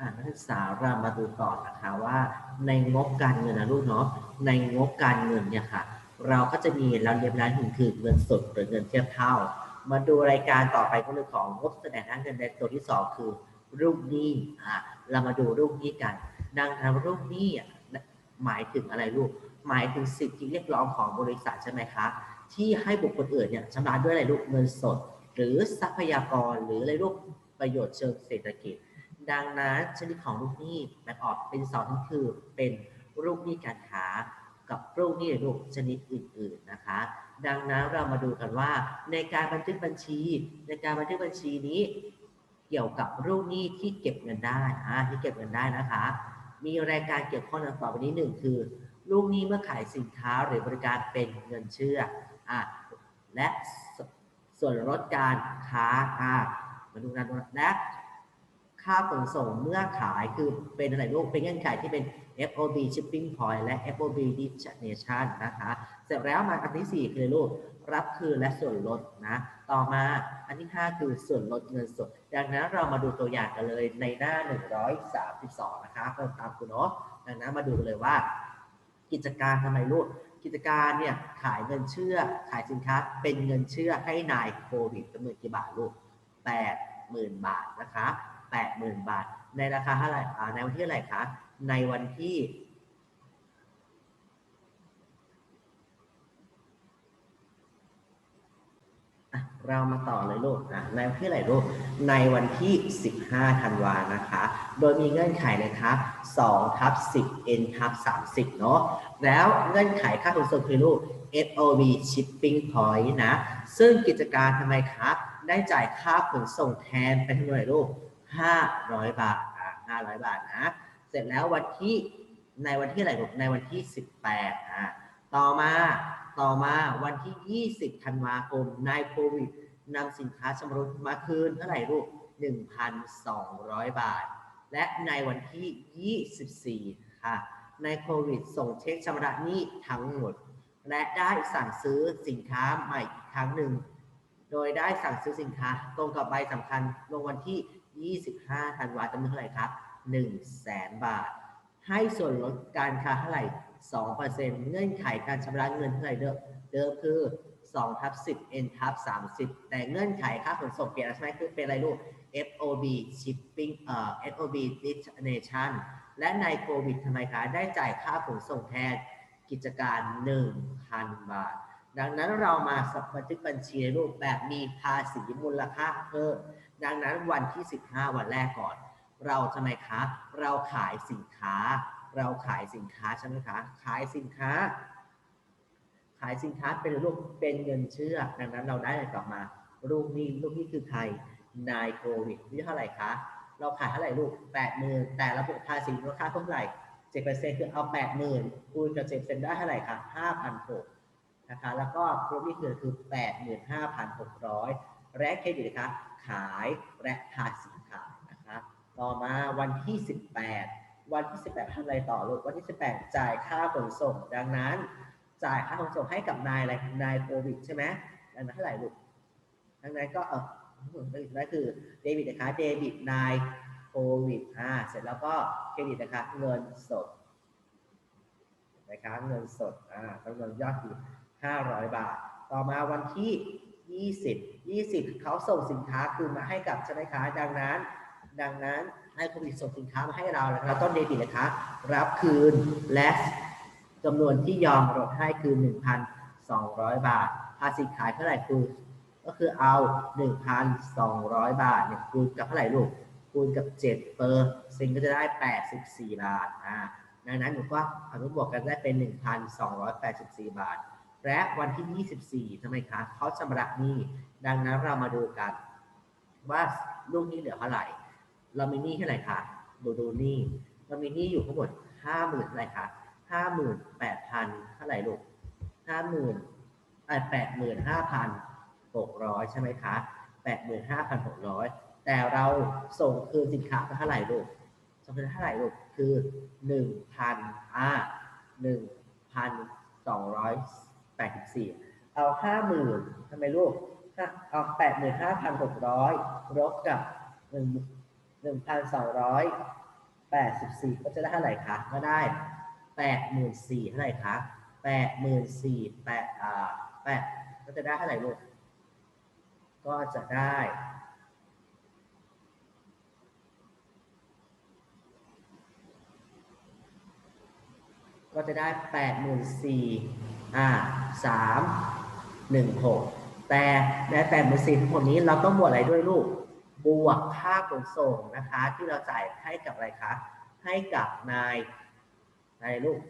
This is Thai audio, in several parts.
่านักศึกษาเรามาดูก่อนนะคะว่าในงบการเงินนะลูกเนาะในงบการเงินเนี่ยค่ะ เราก็จะมีเราเรียนร้านหนึ่งคือเงินสดหรือเงินเทียบเท่า มาดูรายการต่อไปก็เรื่องของงบแสดงทางเงินในตัวที่สองคือลูกหนี้อ่าเรามาดูลูกหนี้กัน ดังนั้นลูกหนี้อะหมายถึงอะไรลูกหมายถึงสิทธิเรียกร้องของบริษัทใช่ไหมคะที่ให้บุคคลอื่นเนี่ยชำระด้วยอะไรลูกเงินสด หรือทรัพยากรหรืออะไรลูกประโยชน์เชิงเศรษฐกิจ ดังนั้นชนิดของลูกหนี้แบ่งออกเป็นสองชนิดคือเป็นลูกหนี้การค้ากับลูกหนี้ลูกชนิดอื่น ๆนะคะ ดังนั้นเรามาดูกันว่าในการบันทึกบัญชี ในการบันทึกบัญชีนี้เกี่ยวกับลูกหนี้ที่เก็บเงินได้อ่าที่เก็บเงินได้นะคะ มีรายการเกี่ยวข้องดังต่อไปนี้หนึ่งคือลูกหนี้เมื่อขายสินค้าหรือบริการเป็นเงินเชื่ออะและส่วนลดการค้าอะมาดูกันและ ค่าขนส่งเมื่อขายคือเป็นอะไรลูกเป็นเงื่อนไขที่เป็น FOB shipping point และ FOB destination นะคะ เสร็จแล้วมาอันที่ 4 คือลูกรับคืนและส่วนลดนะ ต่อมาอันที่ 5 คือส่วนลดเงินสด ดังนั้นเรามาดูตัวอย่างกันเลยในหน้า 132 นะคะเพิ่มตามคุณเนาะดังนั้นมาดูเลยว่า กิจการทำไมลูกกิจการเนี่ยขายเงินเชื่อ ขายสินค้าเป็นเงินเชื่อให้นายโควิดจำนวนกี่บาทลูกแปดหมื่นบาทนะคะ แปดหมื่นบาท ในราคาเท่าไหร่อ่าในวันที่เท่าไหร่คะในวันที่อะเรามาต่อเลยลูกนะในวันที่อะไหรลูกในวันที่ 15 ธันวานะคะ โดยมีเงื่อนไขนะคะ2ทับ10 n ทับ30 เนาะแล้วเงื่อนไขค่าขนส่งคือลูก FOB shipping point นะ ซึ่งกิจการทำไมครับ ได้จ่ายค่าขนส่งแทนเป็นเท่าไหร่ลูก 500 บาทอะ500 บาทนะ เสร็จแล้ววันที่ในวันที่อะไรลูกในวันที่ 18อะต่อมาต่อมาวันที่ 20 ธันวาคมนายโควิดนำสินค้าชำรุดมาคืนเท่าไหร่ลูก 1,200 บาท และในวันที่ 24 ค่ะนายโควิดส่งเช็คชำระหนี้ทั้งหมด และได้สั่งซื้อสินค้าใหม่อีกครั้งหนึ่ง โดยได้สั่งซื้อสินค้าตรงกับใบสำคัญลงวันที่ 25ธันวาคมจำนวนเท่าไหร่ครับ1แสนบาท ให้ส่วนลดการค้าเท่าไหร่2%เงื่อนไขการชำระเงินเท่าไหร่เดิมเดิมคือ2ทับ10 n ทับ30 แต่เงื่อนไขค่าขนส่งเปลี่ยนใช่ไหมคือเป็นอะไรลูก FOB shipping เอ่อ FOB destination และในโควิดทำไมคะได้จ่ายค่าขนส่งแทนกิจการ 1,000 บาท ดังนั้นเรามาสับันทึกบัญชีรูปแบบมีภาษีมูลค่าเพิ่ม ดังนั้นวันที่ 15 วันแรกก่อน เราทำไมคะ เราขายสินค้า เราขายสินค้าใช่ไหมคะ ขายสินค้า ขายสินค้าเป็นรูปเป็นเงินเชื่อ ดังนั้นเราได้อะไรกลับมาลูกนี้ลูกนี้คือใคร นายโควิดนี่เท่าไหร่คะ เราขายเท่าไหร่ลูกแปดหมื่นแต่ระบบภาษีมูลค่าเท่าไหร่เจ็ดเปอร์เซ็นต์คือเอาแปดหมื่นคูณกับเจ็ดเปอร์เซ็นต์ได้เท่าไหร่คะห้าพันหกนะคะ แล้วก็ลูกนี้คือคือแปดหมื่นห้าพันหกร้อย และเครดิตนะคะขายและภาษีขานะคะต่อมาวันที่ 18 วันที่ 18ทำอะไรต่อลูกวันที่ 18 จ่ายค่าขนส่ง ดังนั้น จ่ายค่าขนส่งให้กับนายอะไรนายโควิดใช่ไหมดังนั้นเท่าไหร่ลูกดังนั้นก็เออนั่นคือเดบิตนะคะเดบิตนายโควิดอ่าเสร็จแล้วก็เครดิตนะคะเงินสดนะคะเงินสดอ่าจำนวนยอดคือ500 บาท ต่อมาวันที่ 20 20 เขาส่งสินค้าคืนมาให้กับใช่ไหมคะดังนั้น ดังนั้นให้โควิดส่งสินค้ามาให้เราแล้วเราต้องเดบิตนะคะ รับคืนและจำนวนที่ยอมลดให้คือ 1,200 บาท ภาษีขายเท่าไหร่คือก็คือเอา 1,200 บาทเนี่ยคูณกับเท่าไหร่ลูกคูณกับ 7 เปอร์เซ็นก็จะได้ 84 บาทอ่าดังนั้นหนูก็อนุบวกกันได้เป็น 1,284 บาท และวันที่ 24 ใช่ไมคะเขาชำระหนี้ ดังนั้นเรามาดูกัน ว่าลูกนี้เหลือเท่าไหร่ เรามีหนี้เท่าไหร่คะดูดูหนี้เรามีหนี้อยู่ทั้งหมด50,000เท่าไหร่คะปดพันเท่าไหร่ลูกห้าหมื่นแปดหมื่นห้าพันหกร้อยใช่ไหมคะแปดหมื่นห้าพันหกร้อยแต่เราส่งคืนสินค้าไปเท่าไหร่ลูกส่งคืนเท่าไหร่ลูกคือหนึ่งพันอ่าร้อย แปดสิบสี่เอาห้าหมื่นทำไมลูกเอาแปดหมื่นห้าพันหกร้อยลบกับหนึ่งหนึ่งพันสองร้อยแปดสิบสี่ก็จะได้เท่าไหร่คะก็ได้แปดหมื่นสี่เท่าไหร่คะแปดหมื่นสี่แปดอ่าแปดก็จะได้เท่าไหร่ลูกก็จะได้ก็จะได้แปดหมื่นสี่ อ่าสามหนึ่งหกแต่ในแปดหมื่นสี่ทั้งหมดนี้เราต้องบวกอะไรด้วยลูก บวกค่าขนส่งนะคะ ที่เราจ่ายให้กับอะไรคะ ให้กับนายนายลูก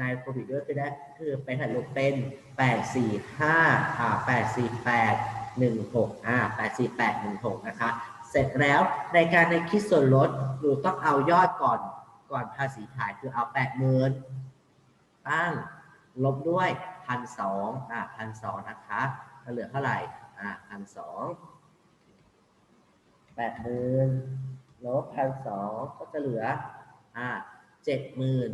นายโควิดด้วยคือได้คือเป็นหันลูกเป็นแปดสี่ห้าอ่าแปดสี่แปดหนึ่งหกอ่าแปดสี่แปดหนึ่งหกนะคะ เสร็จแล้วในการในคิดส่วนลดหนูต้องเอายอดก่อนก่อนภาษีขายคือเอาแปดหมื่นตั้ง ลบด้วยพันสองอ่าพันสองนะคะเหลือเท่าไหร่อ่าพันสองแปดหมื่นลบพันสองก็จะเหลืออ่าเจ็ดหมื่น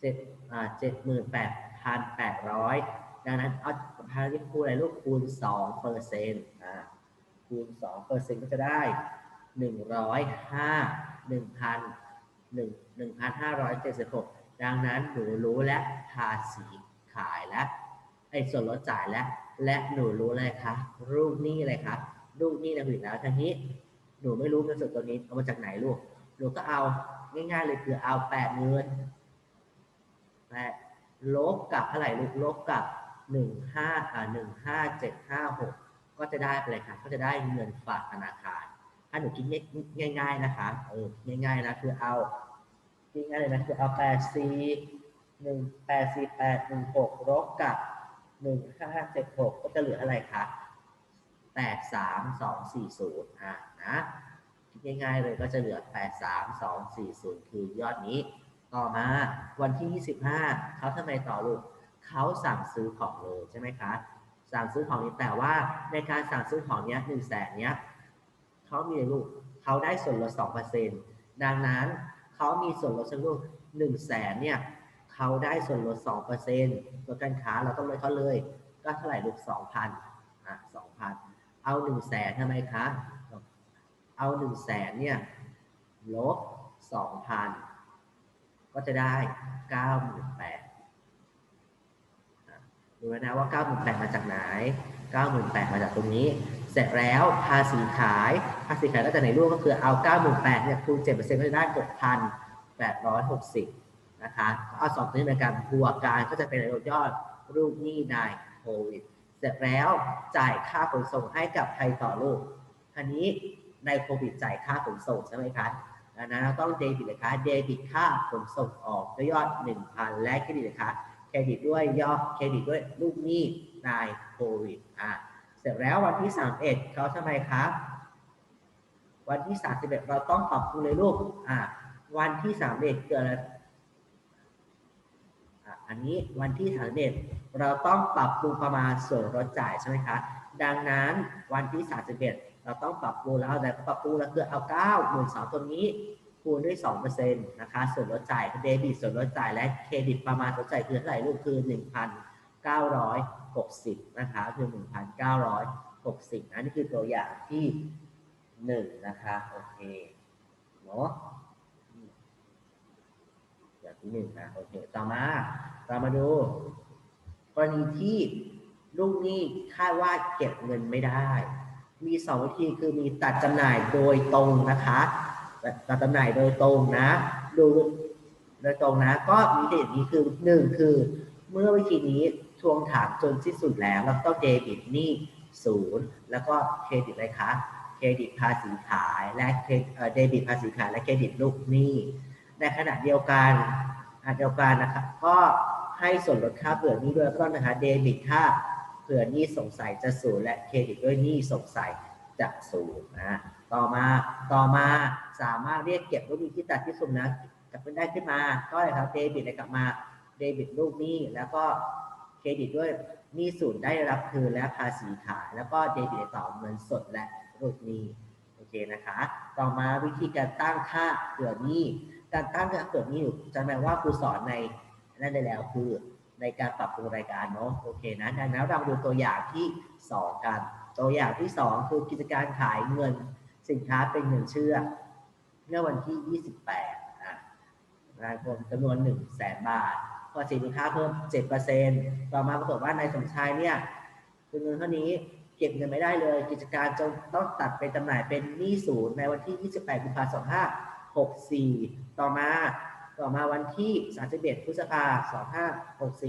เจ็ดอ่าเจ็ดหมื่นแปดพันแปดร้อยดังนั้นเอาพาที่คูณอะไรลูกคูณสองเปอร์เซ็นต์อ่าคูณ2เปอร์เซ็นต์ก็จะได้105 1,000 1 1,576ดั ดังนั้นหนูรู้และภาษีขายและไอ้ส่วนลดจ่ายและและหนูรู้อะไรคะรูปนี้อะไรคะรูปนี้นะผิดแล้วทีนี้หนูไม่รู้เงินสดตัวนี้เอามาจากไหนลูกหนูก็เอาง่ายๆเลยคือเอาแปดเงินแปดลบกับเท่าไหร่ลูกลบกับหนึ่งห้าอ่าหนึ่งห้าเจ็ดห้าหกก็จะได้ไปเลยค่ะก็จะได้เงินฝากธนาคารถ้าหนูคิดง่ายๆนะคะเออง่ายๆนะคือเอา คิดง่ายเลยนะคือเอาแปดสี่หนึ่งแปดสี่แปดหนึ่งหกลบกับหนึ่งห้าเจ็ดหกก็จะเหลืออะไรคะแปดสามสองสี่ศูนย์อะนะคิดง่ายๆเลยก็จะเหลือแปดสามสองสี่ศูนย์คือยอดนี้ ต่อมาวันที่ยี่สิบห้าเขาทำไมต่อลูกเขาสั่งซื้อของเลยใช่ไหมคะ สั่งซื้อของนี้แต่ว่าในการสั่งซื้อของเนี้ยหนึ่งแสนเนี้ยเขามีลูกเขาได้ส่วนลดสองเปอร์เซ็นต์ดังนั้น เขามีส่วนลดสักลูกหนึ่งแสนเนี่ยเขาได้ส่วนลดสองเปอร์เซ็นต์ตัวการค้าเราต้องลดเขาเลย ก็เท่าไหร่ลูกสองพันอะสองพันเอาหนึ่งแสนทำไมคะเอาหนึ่งแสนเนี่ยลบสองพันก็จะได้เก้าหมื่นแปดดูนะว่า98,000มาจากไหน98,000มาจากตรงนี้ ร็จแล้วภาษีขาย ภาษีขายก็จะในรูปก็คือเอา98,000เนี่ยคูณ7%ก็จะได้ 6,860 นะคะเอาสองตัวนี้เป็นการบวกกันก็จะเป็นยอดรูปหนี้นายโควิด เสร็จแล้วจ่ายค่าขนส่งให้กับใครต่อลูกทีนี้ในโควิดจ่ายค่าขนส่งใช่ไหมคะดังนั้นเราต้องเดบิตเลยคะเดบิตค่าขนส่งออกด้วยยอด 1,000 และเครดิตเลยคะเครดิตด้วยยอดเครดิตด้วยลูกหนี้นายโควิดอะ ร็จแล้ววันที่ 31เขาทำไมครับ วันที่ 31 เราต้องปรับปรุงเลยลูกอะวันที่ 31 เกิดอะไรอะอันนี้วันที่31เราต้องปรับปรุงประมาณส่วนลดจ่ายใช่ไหมคะ ดังนั้นวันที่ 31 เราต้องปรับปรุงแล้วแต่ปรับปรุงแล้วคือเอา9หมื่นสองตัวนี้คูณด้วย2%นะคะส่วนลดจ่ายเดบิตส่วนลดจ่ายและเครดิตประมาณลดจ่ายคือเท่าไหร่ลูกคือ 1,900 60 นะคะ คือ 1,960นะนี่คือตัวอย่างที่ 1 นะคะ โอเค เนาะอย่างที่หนึ่งนะ โอเค ต่อมา เรามาดู กรณีที่ลูกหนี้คาดว่าเก็บเงินไม่ได้ มีสองวิธีคือมีตัดจำหน่ายโดยตรงนะคะ ตัดจำหน่ายโดยตรงนะ ดูโดยตรงนะ ก็มีเหตุนี้คือหนึ่งคือเมื่อวิธีนี้ ทวงถามจนสิ้นสุดแล้วเราต้องเดบิตหนี้ศูนย์แล้วก็เครดิตอะไรคะเครดิตภาษีขายและเครดิตเดบิตภาษีขายและเครดิตลูกหนี้ในขณะเดียวกันเดียวกันนะครับก็ให้ส่วนลดค่าเผื่อนี้ด้วยก็นะคะเดบิตค่าเผื่อนี้สงสัยจะศูนย์และเครดิตด้วยหนี้สงสัยจะศูนย์นะต่อมาต่อมาสามารถเรียกเก็บลูกหนี้ที่ตัดที่สุดนะกลับได้ขึ้นมาก็เลยครับเดบิตอะไรกลับมาเดบิตลูกหนี้แล้วก็ เครดิตด้วยหนี้ศูนย์ได้รับคืนและภาษีขาย แล้วก็เดบิตต่อเงินสดและลูกหนี้โอเคนะคะ ต่อมาวิธีการตั้งค่าเผื่อหนี้การตั้งค่าเผื่อหนี้อยู่จำได้ว่าครูสอนในนั่นได้แล้วคือในการปรับปรุงรายการเนาะโอเคนะดังนั้นเราดูตัวอย่างที่สองกัน ตัวอย่างที่สองคือกิจการขายเงินสินค้าเป็นเงินเชื่อเมื่อวันที่ 28รายคนจำนวน1 0 0 0 0แสนบาท พอสินค้าเพิ่ม7%ต่อมาปรากฏว่านายสมชายเนี่ยคือเงินเท่านี้เก็บเงินไม่ได้เลย กิจการจงต้องตัดเป็นจำหน่ายเป็นหนี้ศูนย์ในวันที่ 28กุมภาพันธ์2564 ต่อมาต่อมาวันที่ 31พฤษภาคม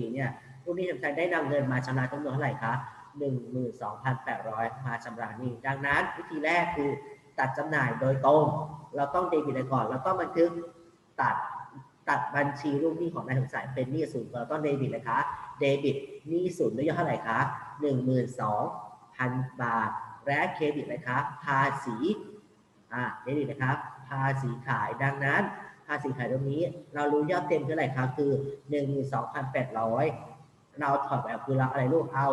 2564 เนี่ยลูกหนี้สมชายได้นำเงินมาชำระจำนวนเท่าไหร่คะ 12,800 มาชำระหนี้ ดังนั้นวิธีแรกคือตัดจำหน่ายโดยตรง เราต้องเดบิตไปก่อน แล้วก็บันทึกตัด ตัดบัญชีลูกหนี้ของนายสมชายเป็นหนี้ศูนย์เราต้องเดบิตเลยคะ เดบิตหนี้ศูนย์ด้วยยอดเท่าไหร่คะหนึ่งหมื่นสองพันบาท และเครดิตเลยคะภาษีอ่าเครดิตนะครับ ภาษีขายดังนั้น ภาษีขายตรงนี้ เรารู้ยอดเต็มเท่าไหร่คะคือหนึ่งหมื่นสองพันแปดร้อย เราถอดแบบคือเราอะไรลูกเอา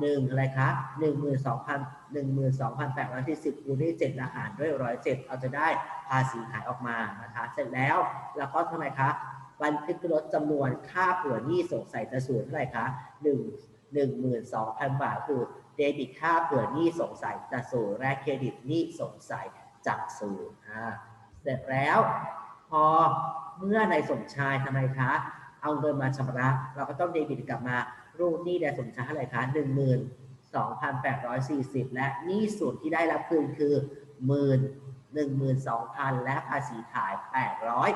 หนึ่งอะไรคะหนึ่งหมื่นสองพันหนึ่งหมื่นสองพันแปดร้อยที่สิบคูณด้วยเจ็ดอาหารด้วยร้อยเจ็ดเราจะได้ภาษีขายออกมานะคะเสร็จแล้วเราก็ทำไมคะบันทึกลดจำนวนค่าเผื่อหนี้สงสัยจะสูญเท่าไหร่คะหนึ่งหนึ่งหมื่นสองพันบาทคือเดบิตค่าเผื่อหนี้สงสัยจะสูญและเครดิตหนี้สงสัยจะสูญอ่าเสร็จแล้วพอเมื่อนายสมชายทำไมคะ เอาเงินมาชำระ เราก็ต้องเดบิตกลับมารูดหนี้แด่สมชายเท่าไหร่คะหนึ่งหมื่นสองพันแปดร้อยสี่สิบและหนี้ส่วนที่ได้รับคืนคือหมื่นหนึ่งหมื่นสองพันและภาษีขายแปดร้อย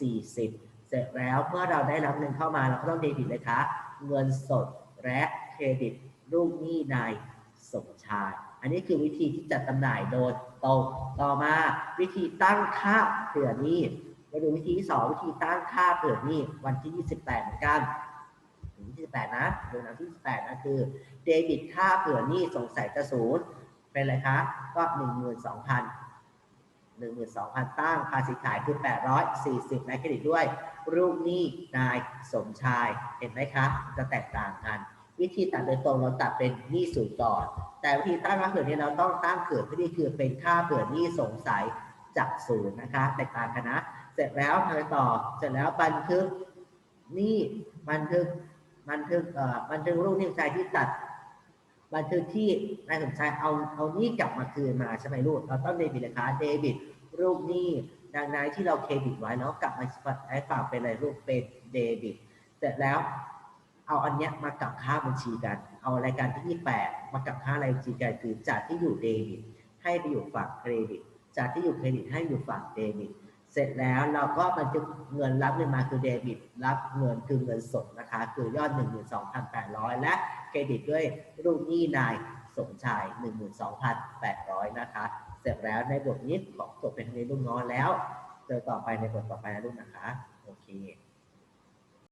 สี่สิบเสร็จแล้วเมื่อเราได้รับเงินเข้ามาเราก็ต้องเดบิตเลยคะเงินสดและเครดิตลูกหนี้นายสมชาย อันนี้คือวิธีที่จัดจำหน่ายโดยตรงต่อมาวิธีตั้งค่าเผื่อหนี้ มาดูวิธีที่สองวิธีตั้งค่าเผื่อนี้วันที่ 28 เหมือนกันถึง28 นะเดูนะที่28นะคือเดบิตค่าเผื่อนี้สงสัยจะศูนย์เป็นไรคะก็ 12,000 12,000 ตั้งภาษีขายคือ 840และเครดิตด้วย รูปนี้นายสมชายเห็นไหมคะ จะแตกต่างกัน วิธีตัดโดยตรงเราตัดเป็นหนี้ศูนย์ก่อน แต่วิธีตั้งค่าเผื่อนี้เราต้องตั้งเผื่อเพื่อที่คือเป็นค่าเผื่อหนี้สงสัย จากศูนย์นะคะแตกต่างกันนะ เสร็จแล้วทำต่อเสร็จแล้วบันทึกนี่บันทึกบันทึกเอ่อบันทึกรูปนี้สมชายที่ตัด บันทึกที่นายสมชายเอาเอานี้กลับมาคืนมาใช่ไหมลูกเราต้องเดบิตนะคะเดบิตรูปนี้ดังนั้นที่เราเครดิตไว้แล้วกลับมาให้ฝากเป็นอะไรรูปเป็นเดบิตเสร็จแล้วเอาอันเนี้ยมากลับค่าบัญชีกัน เอารายการที่ 28 มากลับค่ารายบัญชีกันคือจากที่อยู่เดบิตให้ไปอยู่ฝั่งเครดิต จากที่อยู่เครดิตให้อยู่ฝั่งเดบิต เสร็จแล้วเราก็มันจะเงินรับเงินมาคือเดบิต รับเงินคือเงินสดนะคะ คือยอด 12,800 และเครดิตด้วยรูปหนี้นายสมชาย 12,800 นะคะ เสร็จแล้วในบทนี้ขอจบเป็นในรุ่นน้องแล้ว เจอต่อไปในบทต่อไปนะลูกนะคะ โอเค